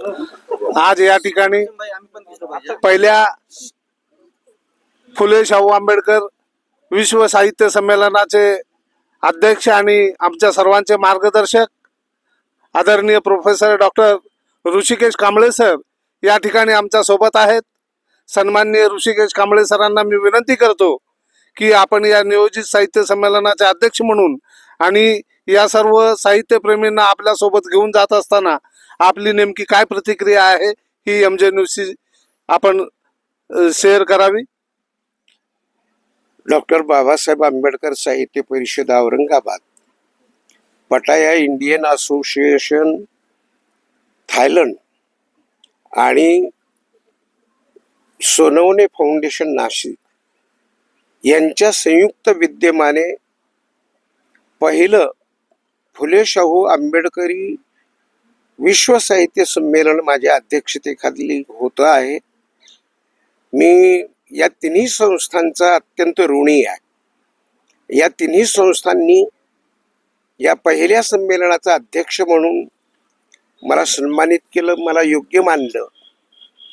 आज या ठिकाणी पहिल्या फुले शाहू आंबेडकर विश्व साहित्य संमेलनाचे अध्यक्ष आणि आमच्या सर्वांचे मार्गदर्शक आदरणीय professor doctor Rishikesh Kamble sir या ठिकाणी आमच्यासोबत आहेत. सन्माननीय ऋषिकेश कांबळे सरांना मी विनंती करतो की आपण या नियोजित साहित्य संमेलनाचे अध्यक्ष म्हणून आणि या सर्व साहित्यप्रेमींना आपल्यासोबत घेऊन जात असताना आपली नेमकी काय प्रतिक्रिया आहे ही एम जे आपण शेअर करावी. डॉक्टर बाबासाहेब आंबेडकर साहित्य परिषद औरंगाबाद पटाया इंडियन असोसिएशन थायलंड आणि सोनवणे फाउंडेशन नाशिक यांच्या संयुक्त विद्यमाने पहिलं फुले शाहू आंबेडकरी विश्व साहित्य संमेलन माझ्या अध्यक्षतेखाली होतं आहे. मी या तिन्ही संस्थांचा अत्यंत ऋणी आहे. या तिन्ही संस्थांनी या पहिल्या संमेलनाचा अध्यक्ष म्हणून मला सन्मानित केलं मला योग्य मानलं.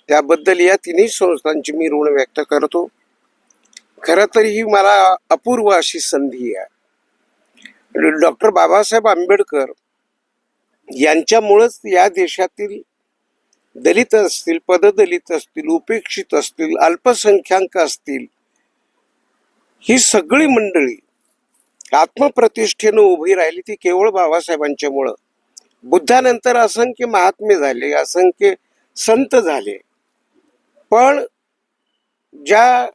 त्याबद्दल या तिन्ही संस्थांची मी ऋण व्यक्त करतो. खरं तर ही मला अपूर्व अशी संधी आहे. डॉक्टर बाबासाहेब आंबेडकर यांच्यामुळंच या देशातील दलित असतील पददलित असतील उपेक्षित असतील अल्पसंख्याक असतील ही सगळी मंडळी आत्मप्रतिष्ठेनं उभी राहिली ती केवळ बाबासाहेबांच्यामुळं बुद्धानंतर असंख्य महात्मे झाले असंख्य संत झाले. पण ज्या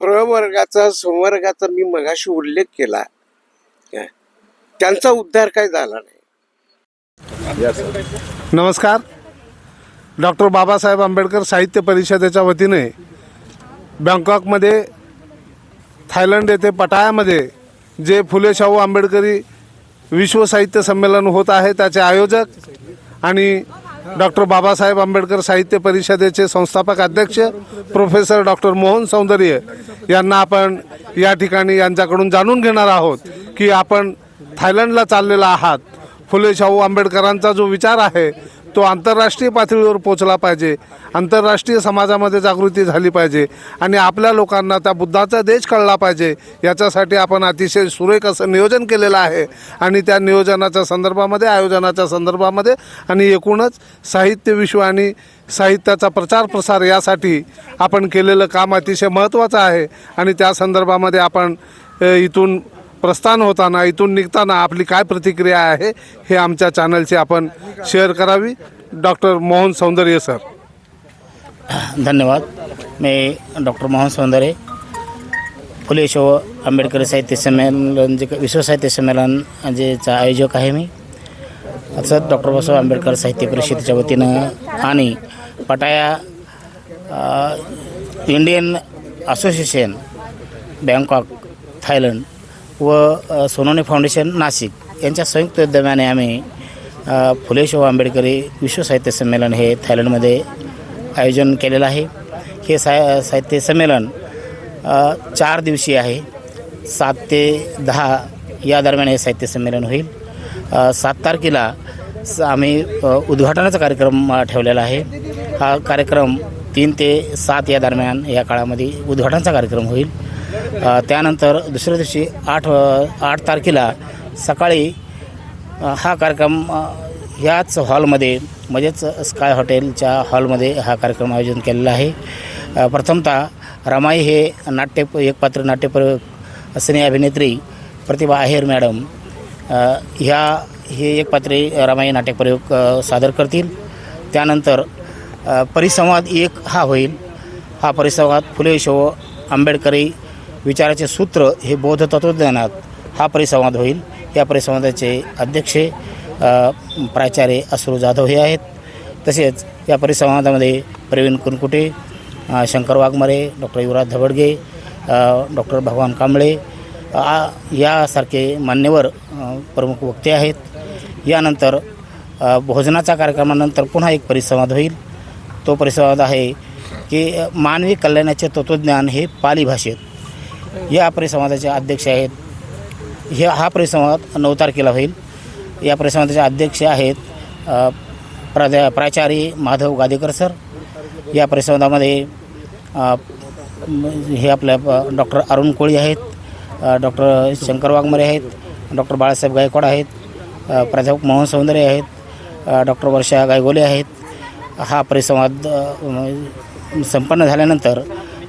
प्रवर्गाचा संवर्गाचा मी मगाशी उल्लेख केला त्यांचा उद्धार काय झाला नाही? नमस्कार. डॉक्टर बाबासाहेब आंबेडकर साहित्य परिषदेच्या वतीने बँकॉकमध्ये थायलंड येथे पटायामध्ये जे फुले शाहू आंबेडकरी विश्व साहित्य संमेलन होत आहे त्याचे आयोजक आणि डॉक्टर बाबासाहेब आंबेडकर साहित्य परिषदेचे संस्थापक अध्यक्ष प्रोफेसर डॉक्टर मोहन सौंदर्य यांना आपण या ठिकाणी यांच्याकडून जाणून घेणार आहोत की आपण थायलंडला चाललेला आहात. फुले शाहू आंबेडकरांचा जो विचार आहे तो आंतरराष्ट्रीय पातळीवर पोचला पाहिजे. आंतरराष्ट्रीय समाजामध्ये जागृती झाली पाहिजे आणि आपल्या लोकांना त्या बुद्धाचा देश कळला पाहिजे. याच्यासाठी आपण अतिशय सुरेख असं नियोजन केलेलं आहे आणि त्या नियोजनाच्या संदर्भामध्ये आयोजनाच्या संदर्भामध्ये आणि एकूणच साहित्य विश्व आणि साहित्याचा प्रचार प्रसार यासाठी आपण केलेलं काम अतिशय महत्त्वाचं आहे आणि त्या संदर्भामध्ये आपण इथून प्रस्थान होताना इथून निघताना आपली काय प्रतिक्रिया आहे हे आमच्या चॅनलची आपण शेअर करावी. डॉक्टर मोहन सौंदर्य सर धन्यवाद. मी डॉक्टर मोहन सौंदर्य. फुले शो आंबेडकर साहित्य संमेलन जे विश्व साहित्य संमेलन जेचा आयोजक आहे मी. तसंच डॉक्टर बाबासाहेब आंबेडकर साहित्य परिषदेच्या वतीनं आणि पटाया इंडियन असोसिएशन बँकॉक थायलंड व सोनोने फाउंडेशन नाशिक यांच्या संयुक्त उद्यमाने आम्ही अ, फुले शाहू आंबेडकरी विश्व साहित्य संमेलन हे थायलंडमध्ये आयोजन केलेलं आहे. हे सा साहित्य संमेलन चार दिवशी आहे. सात ते दहा या दरम्यान हे साहित्य संमेलन होईल. सात तारखेला स आम्ही उद्घाटनाचा कार्यक्रम ठेवलेला आहे. हा कार्यक्रम तीन ते सात या दरम्यान या काळामध्ये उद्घाटनाचा कार्यक्रम होईल. त्यानंतर दुसऱ्या दिवशी आठ आठ तारखेला सकाळी हा कार्यक्रम ह्याच हॉलमध्ये म्हणजेच स्काय हॉटेलच्या हॉलमध्ये हा कार्यक्रम आयोजन केलेला आहे. प्रथमतः रमाई हे नाट्य एकपात्र नाट्यपर सिने अभिनेत्री प्रतिभा आहेर मॅडम ह्या हे एक पात्रे रमाई नाट्यप्रयोग प्रयोग सादर करतील. त्यानंतर परिसंवाद एक हा होईल. हा परिसंवाद फुले शो आंबेडकरी विचाराचे सूत्र हे बौद्ध तत्त्वज्ञानात हा परिसंवाद होईल. या परिसंवादाचे अध्यक्ष प्राचार्य अश्रू जाधव हे आहेत. तसेच या परिसंवादामध्ये प्रवीण कुनकुटे शंकर वाघमारे डॉक्टर युवराज धबडगे डॉक्टर भगवान कांबळे आ- यासारखे मान्यवर प्रमुख वक्ते आहेत. यानंतर भोजनाच्या कार्यक्रमानंतर पुन्हा एक परिसंवाद होईल. तो परिसंवाद आहे की मानवी कल्याणाचे तत्त्वज्ञान हे पाली भाषेत या परिसंवादाचे अध्यक्ष आहेत. हे हा परिसंवाद नऊ तारखेला होईल. या परिसंवादाचे अध्यक्ष आहेत अ, प्राध्या प्राचार्य माधव गादेकर सर. या परिसंवादामध्ये हे आपल्या डॉक्टर अरुण कोळी आहेत डॉक्टर शंकर वाघमरे आहेत डॉक्टर बाळासाहेब गायकवाड आहेत प्राध्यापक मोहन सौंदर्य आहेत डॉक्टर वर्षा गायगोले आहेत. हा परिसंवाद संपन्न झाल्यानंतर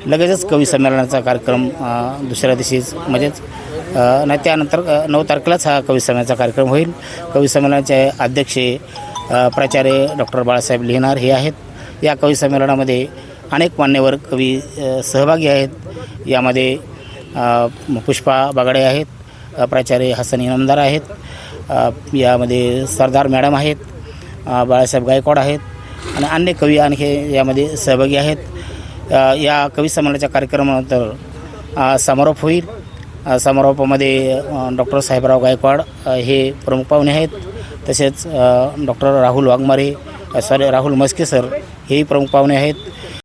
लगेचच कवी संमेलनाचा कार्यक्रम दुसऱ्या दिवशीच म्हणजेच नाही त्यानंतर नऊ तारखेलाच हा कवी संमेलनाचा कार्यक्रम होईल. कवी संमेलनाचे अध्यक्ष प्राचार्य डॉक्टर बाळासाहेब लिहिणार हे आहेत. या कवी संमेलनामध्ये अनेक मान्यवर कवी सहभागी आहेत. यामध्ये पुष्पा बागडे आहेत प्राचार्य हसन इनामदार आहेत यामध्ये सरदार मॅडम आहेत बाळासाहेब गायकवाड आहेत आणि अन्य कवी आणखी यामध्ये सहभागी आहेत. या कवी संमेलनाच्या कार्यक्रमानंतर समारोप होईल. समारोपामध्ये डॉक्टर साहेबराव गायकवाड हे प्रमुख पाहुणे आहेत. तसेच doctor Rahul Waghmare sorry Rahul Maske sir हेही प्रमुख पाहुणे आहेत.